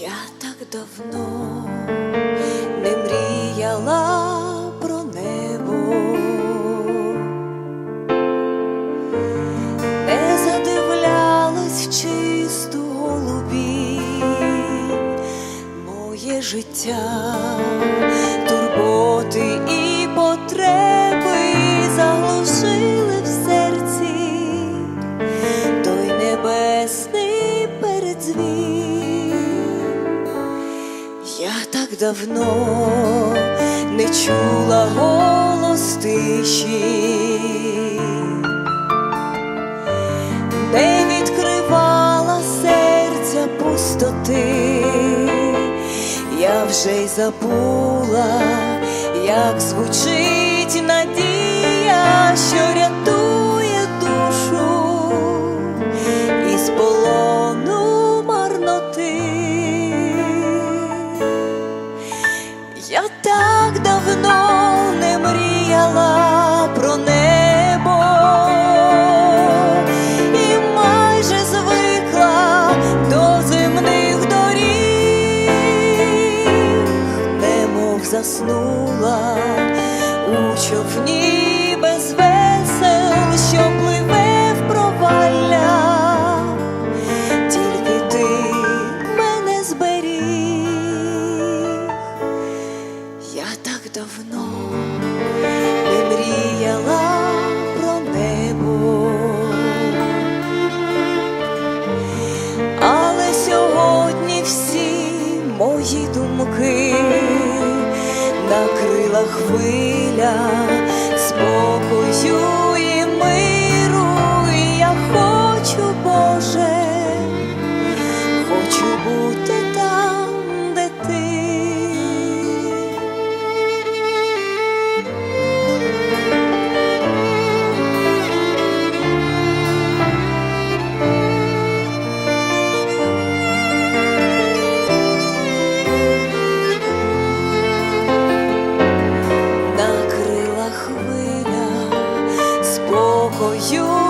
Я так давно не мріяла про небо, не задивлялась в чисту голубі моє життя, Я так давно не чула голос тиші, не відкривала серця пустоти, я вже й забула, як звучить надія, що рятує заснула. У човні без весел, що пливе в провалля. Тільки ти мене зберіг. Я так давно не мріяла про небо, але сьогодні всі мої думки накрила хвиля спокою спокою і